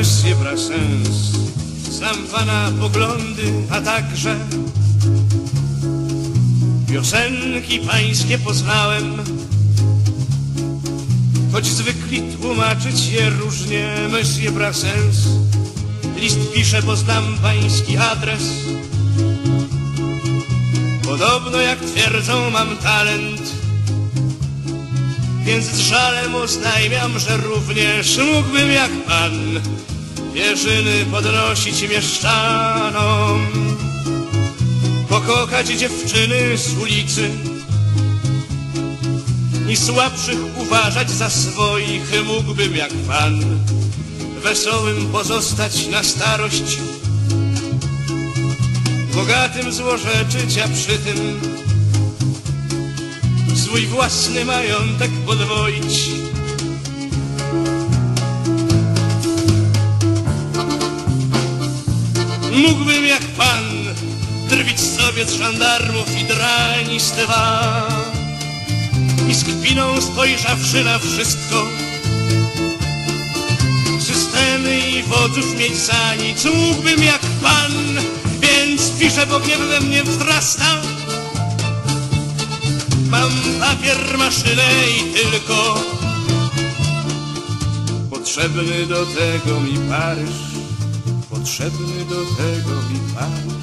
Brassens. Znam pana poglądy, a także piosenki pańskie poznałem. Choć zwykli tłumaczyć je różnie, Monsieur Brassens. List pisze, bo znam pański adres. Podobno jak twierdzą mam talent Więc z żalem oznajmiam, że również mógłbym jak pan Pierzyny podnosić mieszczanom Pokochać dziewczyny z ulicy I słabszych uważać za swoich Mógłbym jak pan Wesołym pozostać na starość bogatym złorzeczyć, a przy tym swój własny majątek podwoić. Mógłbym jak pan drwić sobie z żandarmów i dranistwa i z kpiną spojrzawszy na wszystko systemy i wodzów mieć za nic. Mógłbym jak pan więc piszę, bo gniew we mnie wzrasta. Mam papier, maszynę i tylko Potrzebny do tego mi Paryż Potrzebny do tego mi Paryż